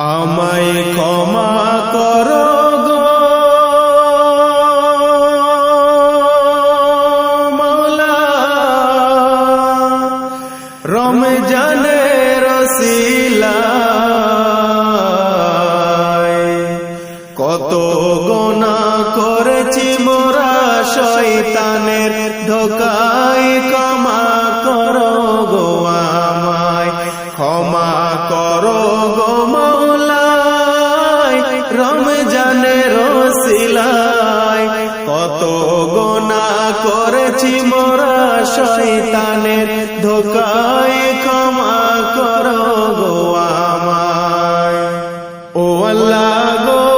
আমায় ক্ষমা কর রমজানের রসিলায় কত গোনা করেছি ক্ষমা করো গো আমায়, ক্ষমা করো গো মৌলায় রসিলায় কত গোনা করেছি মোরা শয়তানের ধোকায়, ক্ষমা করো গো আমায়। ও আল্লাহ গো।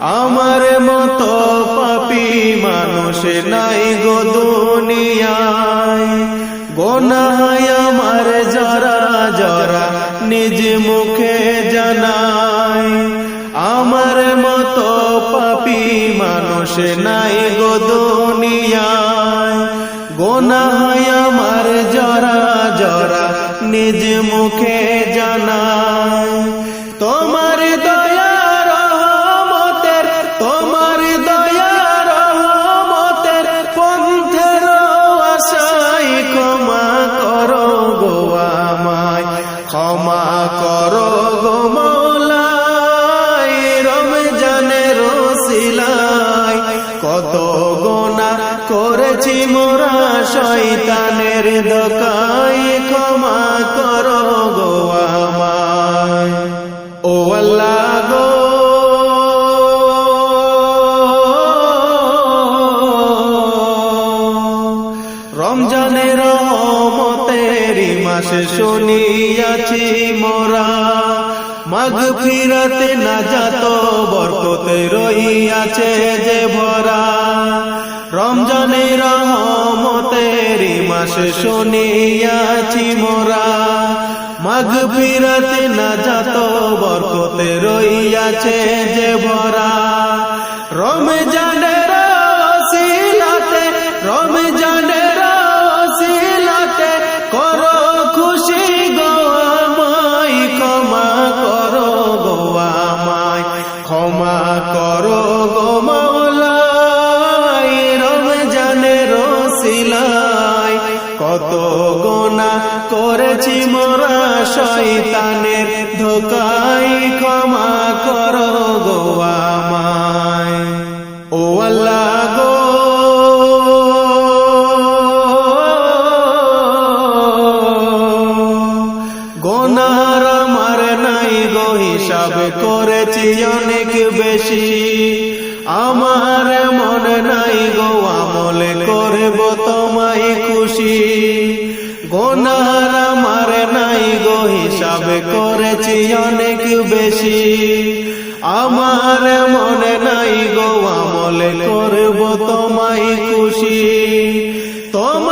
আমার মতো পাপি মানুষ নাই গো দুনিয়ায়। জরা নিজ মুখে জানাই, আমার মতো পাপি মানুষ নাই গো দুনিয়ায়। গোনায় আমার জরা জরা নিজ মুখে জানাই। কত গোনা করেছি মোরা শয়তানের দোকাই ক্ষমা করো গো ও আল্লাহ গো। রমজানের রহমতেরি মাসে শুনিয়াছি মোরা। মাঘ ফিরাতে না যাত বরকতে রইয়াছে যে ভরা। রমজানে রহমতের মাস শুনিয়াছি মোরা। মাঘ ফিরাতে না যাত বরকতে রইয়াছে যে ভরা। রমজানের করেছি মোরা শয়তানের ধোকাই, ক্ষমা করো গো। গো আমার নাই গো করেছি অনেক বেশি। আমার মন নাই গো আমল করব তোমায় খুশি। গোনার আমার নাই গো হিসাব করেছি অনেক বেশি। আমার মনে নাই গো আমলে করব তোমায় খুশি। তোমার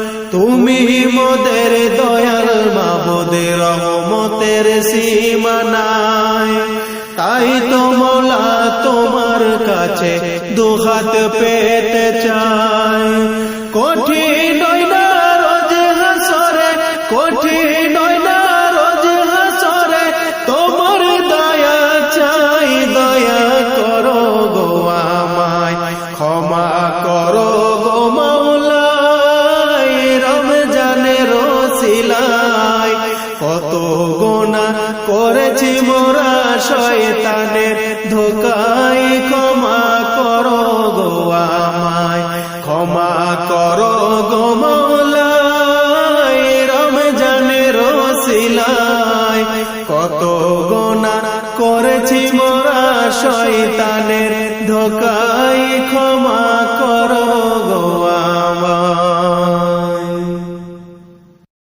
তুমি মোদের দয়াল বাবুদের রহমতের সীমানায়। তাই তো মোলা তোমার কাছে দুহাত পেতে চাই। কত গোনা করেছি মোরা শয়তানের ধোকাই ক্ষমা কর গো ক্ষমা কর গোমলা মৌলায় রমজানের রসিলায় কত গোনা করেছি মোরা শয়তানের ধোকাই ক্ষমা কর গোয়াম